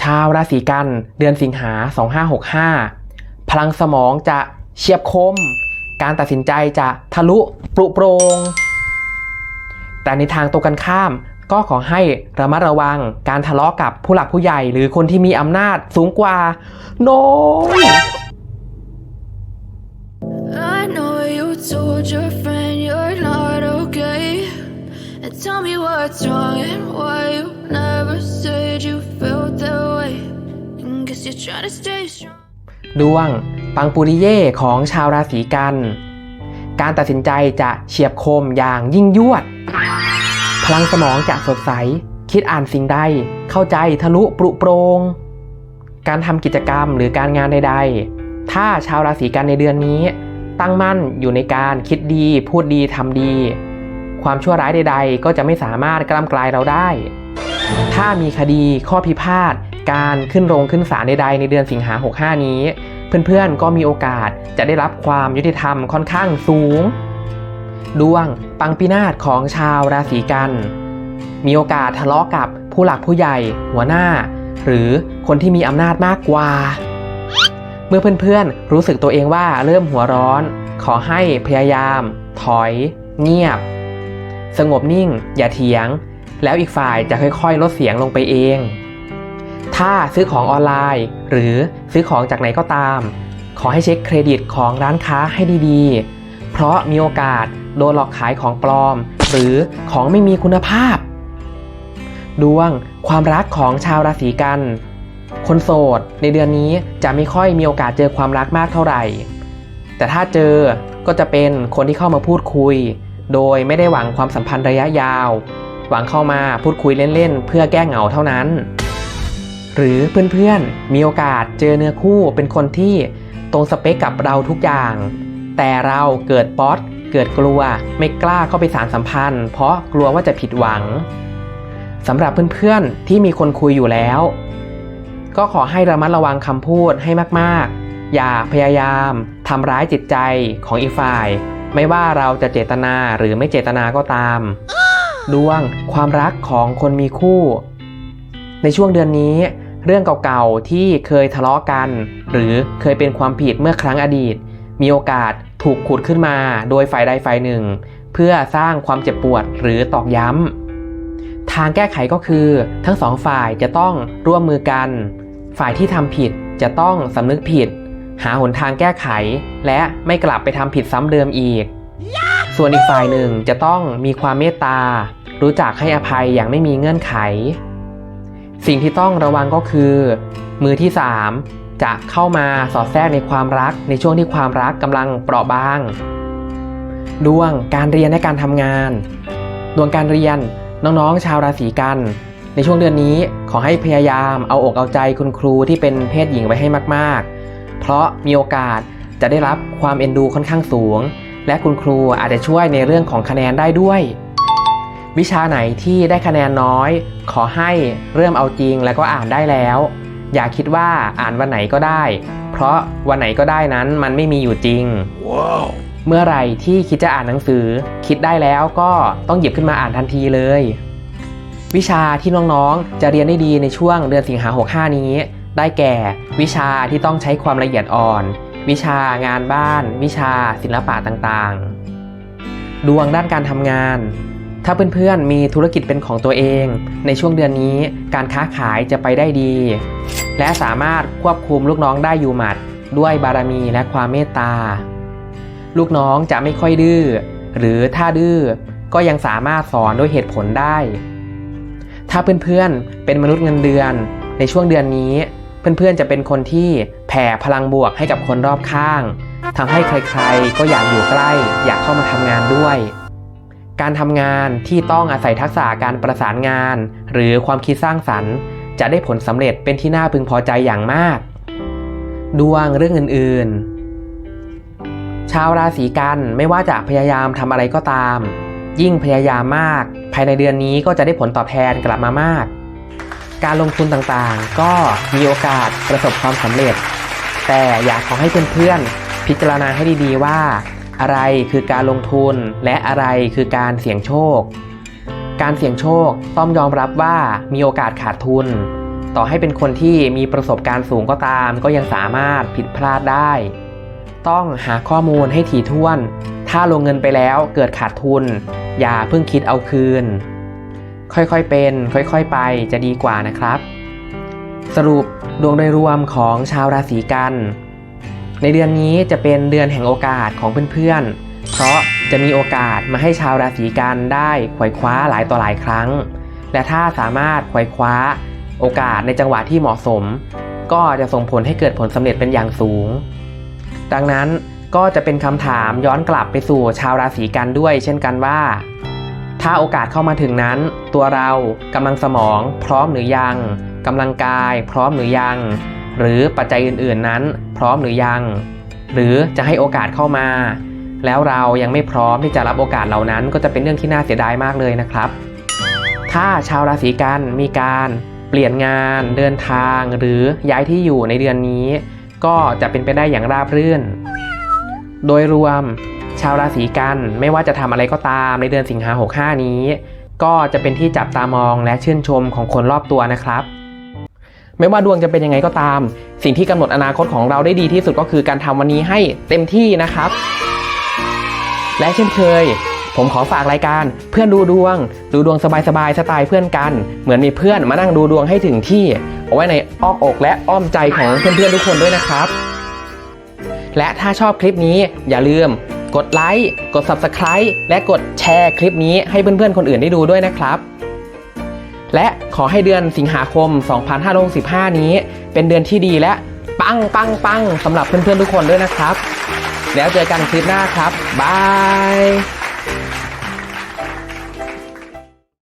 ชาวราศีกัน เดือนสิงหา 2565 พลังสมองจะเฉียบคม การตัดสินใจจะทะลุปลุโปรง แต่ในทางตรงกันข้ามก็ขอให้ระมัดระวังการทะเลาะกับผู้หลักผู้ใหญ่ หรือคนที่มีอำนาจสูงกว่า โน้ย I know you told your friend tell me what's wrong and why you never said you felt that way. And guess you're trying to stay strong. ดวง ปังปุริเย่ของชาวราศีกัน การตัดสินใจจะเฉียบคมอย่างยิ่งยวด พลังสมองจะสดใส คิดอ่านสิ่งใด เข้าใจทะลุปรุโปรง การทำกิจกรรมหรือการงานใดๆ ถ้าชาวราศีกันในเดือนนี้ ตั้งมั่นอยู่ในการคิดดี พูดดีทำดี ความชั่วร้ายใด ๆ ก็จะไม่สามารถกล้ำกลายเราได้ ถ้ามีคดีข้อพิพาท การขึ้นโรงขึ้นศาลใด ๆ ในเดือนสิงหา 65 นี้ เพื่อนๆก็มีโอกาสจะได้รับความยุติธรรมค่อนข้างสูง ดวงปังปินาศของชาวราศีกัน มีโอกาสทะเลาะกับผู้หลักผู้ใหญ่ หัวหน้า หรือคนที่มีอำนาจมากกว่า เมื่อเพื่อนๆรู้สึกตัวเองว่าเริ่มหัวร้อน ขอให้พยายาม ถอย เงียบ สงบนิ่ง อย่าเถียง แล้วอีกฝ่ายจะค่อยๆ ลดเสียงลงไปเอง ถ้าซื้อของออนไลน์ หรือซื้อของจากไหนก็ตาม ขอให้เช็คเครดิตของร้านค้าให้ดีๆ เพราะมีโอกาสโดนหลอกขายของปลอม หรือของไม่มีคุณภาพ ดวงความรักของชาวราศีกัน คนโสดในเดือนนี้จะไม่ค่อยมีโอกาสเจอความรักมากเท่าไหร่ แต่ถ้าเจอก็จะเป็นคนที่เข้ามาพูดคุย โดยไม่ได้หวังความสัมพันธ์ระยะยาว หวังเข้ามาพูดคุยเล่นๆ เพื่อแก้เหงาเท่านั้น หรือเพื่อนๆ มีโอกาสเจอเนื้อคู่เป็นคนที่ตรงสเปคกับเราทุกอย่าง แต่เราเกิดป๊อตเกิดกลัวไม่กล้าเข้าไปสารสัมพันธ์ เพราะกลัวว่าจะผิดหวังสำหรับเพื่อนๆ ที่มีคนคุยอยู่แล้ว ก็ขอให้ระมัดระวังคำพูดให้มากๆ อย่าพยายามทำร้ายจิตใจของอีกฝ่าย ไม่ว่าเราจะเจตนาหรือไม่เจตนาก็ตาม ดวงความรักของคนมีคู่ ในช่วงเดือนนี้ เรื่องเก่าๆที่เคยทะเลาะกัน หรือเคยเป็นความผิดเมื่อครั้งอดีต มีโอกาสถูกขุดขึ้นมาโดยฝ่ายใดฝ่ายหนึ่ง เพื่อสร้างความเจ็บปวดหรือตอกย้ำทางแก้ไขก็คือ ทั้งสองฝ่ายจะต้องร่วมมือกัน ฝ่ายที่ทำผิดจะต้องสำนึกผิด หาหนทางแก้ไข และไม่กลับไปทำผิดซ้ำเดิมอีก ส่วนอีกฝ่ายหนึ่งจะต้องมีความเมตตา รู้จักให้อภัยอย่างไม่มีเงื่อนไข สิ่งที่ต้องระวังก็คือ มือที่ 3 จะเข้ามาสอดแทรกในความรักในช่วงที่ความรักกำลังเปราะบาง ดวงการเรียนและการทำงาน ดวงการเรียนน้องๆ ชาวราศีกันในช่วงเดือนนี้ขอให้พยายามเอาอกเอาใจคุณครูที่เป็นเพศหญิงไว้ให้มากๆ เพราะมีโอกาสจะได้รับความเอ็นดูค่อนข้างสูง และคุณครูอาจจะช่วยในเรื่องของคะแนนได้ด้วย วิชาไหนที่ได้คะแนนน้อย ขอให้เริ่มเอาจริงแล้วก็อ่านได้แล้ว อย่าคิดว่าอ่านวันไหนก็ได้ เพราะวันไหนก็ได้นั้นมันไม่มีอยู่จริงเมื่อไหร่ที่คิดจะอ่านหนังสือ คิดได้แล้วก็ต้องหยิบขึ้นมาอ่านทันทีเลย วิชาที่น้องๆ จะเรียนได้ดีในช่วงเดือนสิงหา65นี้ ได้แก่ วิชาที่ต้องใช้ความละเอียดอ่อน วิชางานบ้าน วิชาศิลปะต่างๆ ดวงด้านการทำงาน ถ้าเพื่อนๆมีธุรกิจเป็นของตัวเอง ในช่วงเดือนนี้การค้าขายจะไปได้ดี และสามารถควบคุมลูกน้องได้อยู่หมัด ด้วยบารมีและความเมตตา ลูกน้องจะไม่ค่อยดื้อหรือถ้าดื้อก็ยังสามารถสอนด้วยเหตุผลได้ ถ้าเพื่อนๆเป็นมนุษย์เงินเดือนในช่วงเดือนนี้ เพื่อนๆ จะเป็นคนที่แผ่พลังบวกให้กับคนรอบข้างทำให้ใครๆ ก็อยากอยู่ใกล้ อยากเข้ามาทำงานด้วย การทำงานที่ต้องอาศัยทักษะการประสานงาน หรือความคิดสร้างสรรค์ จะได้ผลสำเร็จเป็นที่น่าพึงพอใจอย่างมาก ดวงเรื่องอื่นๆ ชาวราศีกันไม่ว่าจะพยายามทำอะไรก็ตาม ยิ่งพยายามมาก ภายในเดือนนี้ก็จะได้ผลตอบแทนกลับมามาก การลงทุนต่างๆ ก็มีโอกาสประสบความสำเร็จ แต่อยากขอให้เพื่อนๆ พิจารณาให้ดีๆว่า อะไรคือการลงทุนและอะไรคือการเสี่ยงโชค การเสี่ยงโชคต้องยอมรับว่ามีโอกาสขาดทุน ต่อให้เป็นคนที่มีประสบการณ์สูงก็ตาม ก็ยังสามารถผิดพลาดได้ ต้องหาข้อมูลให้ถี่ถ้วน ถ้าลงเงินไปแล้วเกิดขาดทุน อย่าเพิ่งคิดเอาคืน ค่อยๆเป็น ค่อยๆไปจะดีกว่านะครับ สรุปดวงโดยรวมของชาวราศีกัน ในเดือนนี้จะเป็นเดือนแห่งโอกาสของเพื่อนๆ เพราะจะมีโอกาสมาให้ชาวราศีกันได้ขว่คว้าหลายต่อหลายครั้ง และถ้าสามารถขว่คว้า โอกาสในจังหวะที่เหมาะสม ก็จะส่งผลให้เกิดผลสำเร็จเป็นอย่างสูง ดังนั้นก็จะเป็นคำถามย้อนกลับไปสู่ชาวราศีกันด้วย เช่นกันว่า ถ้าโอกาสเข้ามาถึงนั้น ตัวเรากำลังสมองพร้อมหรือยังกำลังกายพร้อมหรือยัง หรือปัจจัยอื่นๆนั้น พร้อมหรือยัง หรือจะให้โอกาสเข้ามา แล้วเรายังไม่พร้อมที่จะรับโอกาสเหล่านั้น ก็จะเป็นเรื่องที่น่าเสียดายมากเลยนะครับ ถ้าชาวราศีกันมีการเปลี่ยนงาน เดินทาง หรือย้ายที่อยู่ในเดือนนี้ ก็จะเป็นไปได้อย่างราบรื่น โดยรวม ชาวราศีกันไม่ว่าจะทำอะไรก็ตามในเดือนสิงหา65 นี้ ก็จะเป็นที่จับตามองและชื่นชมของคนรอบตัวนะครับ ไม่ว่าดวงจะเป็นยังไงก็ตาม สิ่งที่กำหนดอนาคตของเราได้ดีที่สุดก็คือการทำวันนี้ให้เต็มที่นะครับ และเช่นเคย ผมขอฝากรายการเพื่อนดูดวง ดูดวงสบายๆสไตล์เพื่อนกัน เหมือนมีเพื่อนมานั่งดูดวงให้ถึงที่ เอาไว้ในอ้อมอกและอ้อมใจของเพื่อนๆทุกคนด้วยนะครับ และถ้าชอบคลิปนี้อย่าลืม กดไลค์กด Subscribe และกดแชร์คลิปนี้ให้เพื่อนๆคนอื่นได้ดูด้วยนะครับ และขอให้เดือนสิงหาคม 2565 นี้ เป็นเดือนที่ดีและปังปังปังสำหรับเพื่อนๆทุกคนด้วยนะครับ แล้วเจอกันคลิปหน้าครับบาย